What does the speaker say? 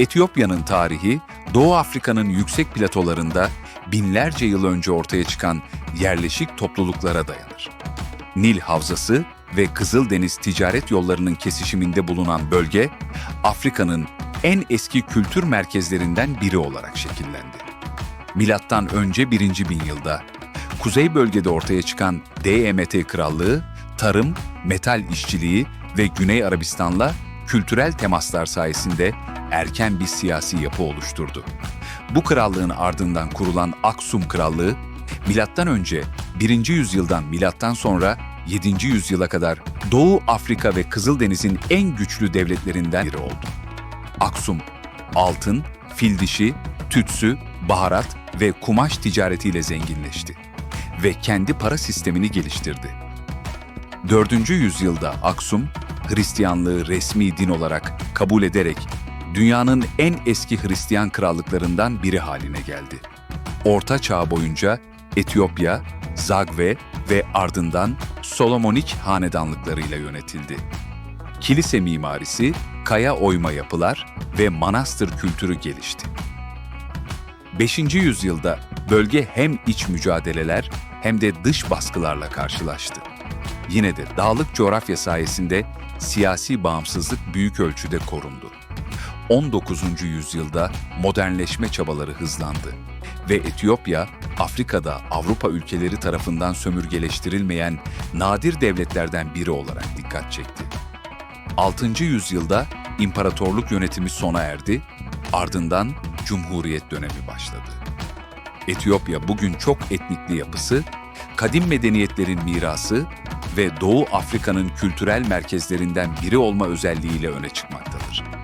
Etiyopya'nın tarihi, Doğu Afrika'nın yüksek platolarında binlerce yıl önce ortaya çıkan yerleşik topluluklara dayanır. Nil Havzası ve Kızıldeniz ticaret yollarının kesişiminde bulunan bölge, Afrika'nın en eski kültür merkezlerinden biri olarak şekillendi. Milattan önce 1. bin yılda kuzey bölgede ortaya çıkan DMT Krallığı, tarım, metal işçiliği ve Güney Arabistan'la kültürel temaslar sayesinde erken bir siyasi yapı oluşturdu. Bu krallığın ardından kurulan Aksum Krallığı, milattan önce 1. yüzyıldan milattan sonra 7. yüzyıla kadar Doğu Afrika ve Kızıldeniz'in en güçlü devletlerinden biri oldu. Aksum, altın, fil dişi, tütsü, baharat ve kumaş ticaretiyle zenginleşti ve kendi para sistemini geliştirdi. 4. yüzyılda Aksum, Hristiyanlığı resmi din olarak kabul ederek dünyanın en eski Hristiyan krallıklarından biri haline geldi. Orta Çağ boyunca Etiyopya, Zagve ve ardından Solomonik hanedanlıklarıyla yönetildi. Kilise mimarisi, kaya oyma yapılar ve manastır kültürü gelişti. 5. yüzyılda bölge hem iç mücadeleler hem de dış baskılarla karşılaştı. Yine de dağlık coğrafya sayesinde siyasi bağımsızlık büyük ölçüde korundu. 19. yüzyılda modernleşme çabaları hızlandı ve Etiyopya, Afrika'da Avrupa ülkeleri tarafından sömürgeleştirilmeyen nadir devletlerden biri olarak dikkat çekti. 6. yüzyılda imparatorluk yönetimi sona erdi, ardından Cumhuriyet dönemi başladı. Etiyopya bugün çok etnikli yapısı, kadim medeniyetlerin mirası ve Doğu Afrika'nın kültürel merkezlerinden biri olma özelliğiyle öne çıkmaktadır.